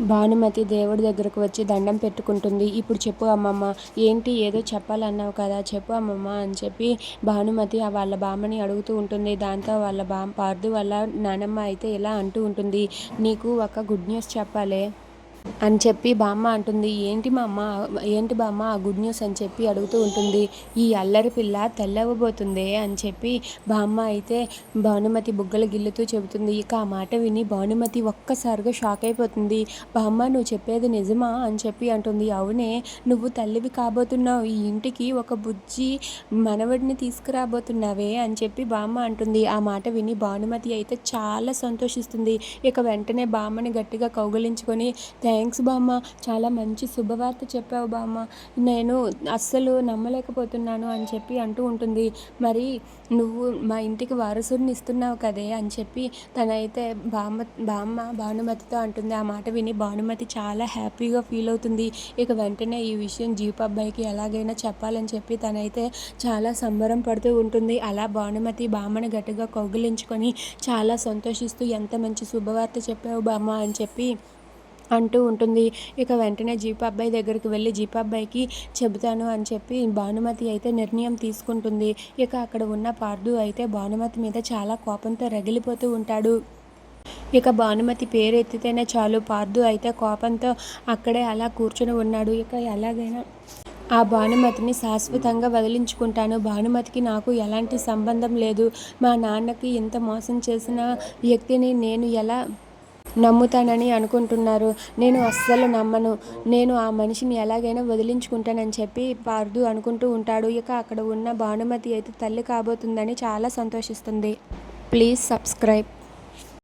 భానుమతి దేవుడి దగ్గరకు వచ్చి దండం పెట్టుకుంటుంది. ఇప్పుడు చెప్పు అమ్మమ్మ ఏంటి ఏదో చెప్పాలన్నావు కదా చెప్పు అమ్మమ్మ అని చెప్పి భానుమతి వాళ్ళ బామ్మని అడుగుతూ ఉంటుంది. దాంతో వాళ్ళ బామ్ పార్దు వాళ్ళ నానమ్మ అయితే ఇలా అంటూ ఉంటుంది. నీకు ఒక గుడ్ న్యూస్ చెప్పాలి. అని చెప్పి బామ్మ అంటుంది. ఏంటి మా అమ్మ ఏంటి బామ్మ? ఆ గుడ్ న్యూస్ అని చెప్పి అడుగుతూ ఉంటుంది. ఈ అల్లరి పిల్ల తెల్లవబోతుంది? అని చెప్పి బామ్మ అయితే భానుమతి బుగ్గలు గిల్లుతూ చెబుతుంది. ఇక ఆ మాట విని భానుమతి ఒక్కసారిగా షాక్ అయిపోతుంది. బామ్మ నువ్వు చెప్పేది నిజమా? అని చెప్పి అంటుంది. అవునే నువ్వు తల్లివి కాబోతున్నావు. ఈ ఇంటికి ఒక బుజ్జి మనవడిని తీసుకురాబోతున్నావే? అని చెప్పి బామ్మ అంటుంది. ఆ మాట విని భానుమతి అయితే చాలా సంతోషిస్తుంది. ఇక వెంటనే బామ్మని గట్టిగా కౌగిలించుకొని థ్యాంక్స్ బామ్మ. చాలా మంచి శుభవార్త చెప్పావు బామ్మ. నేను అస్సలు నమ్మలేకపోతున్నాను అని చెప్పి అంటూ ఉంటుంది. మరి నువ్వు మా ఇంటికి వారసుడిని ఇస్తున్నావు కదే అని చెప్పి తనైతే బామ్మ బామ్మ భానుమతితో అంటుంది. ఆ మాట విని భానుమతి చాలా హ్యాపీగా ఫీల్ అవుతుంది. ఇక వెంటనే ఈ విషయం జీప్ అబ్బాయికి ఎలాగైనా చెప్పాలని చెప్పి తనైతే చాలా సంబరం పడుతూ ఉంటుంది. అలా భానుమతి బామ్మని గట్టిగా కౌగిలించుకొని చాలా సంతోషిస్తూ ఎంత మంచి శుభవార్త చెప్పావు బామ్మ అని చెప్పి అంటూ ఉంటుంది. ఇక వెంటనే జీప్ అబ్బాయి దగ్గరికి వెళ్ళి జీప్ అబ్బాయికి చెబుతాను అని చెప్పి భానుమతి అయితే నిర్ణయం తీసుకుంటుంది. ఇక అక్కడ ఉన్న పార్దు అయితే భానుమతి మీద చాలా కోపంతో రగిలిపోతూ ఉంటాడు. ఇక భానుమతి పేరు ఎత్తితేనే చాలు. పార్దు అయితే కోపంతో అక్కడే అలా కూర్చొని ఉన్నాడు. ఇక ఎలాగైనా ఆ భానుమతిని శాశ్వతంగా వదిలించుకుంటాను. భానుమతికి నాకు ఎలాంటి సంబంధం లేదు. మా నాన్నకి ఇంత మోసం చేసిన వ్యక్తిని నేను ఎలా నమ్ముతానని అనుకుంటున్నారు. నేను అస్సలు నమ్మను. నేను ఆ మనిషిని ఎలాగైనా వదిలించుకుంటానని చెప్పి పార్దు అనుకుంటూ ఉంటాడు. ఇక అక్కడ ఉన్న భానుమతి అయితే తల్లి కాబోతుందని చాలా సంతోషిస్తుంది. Please subscribe.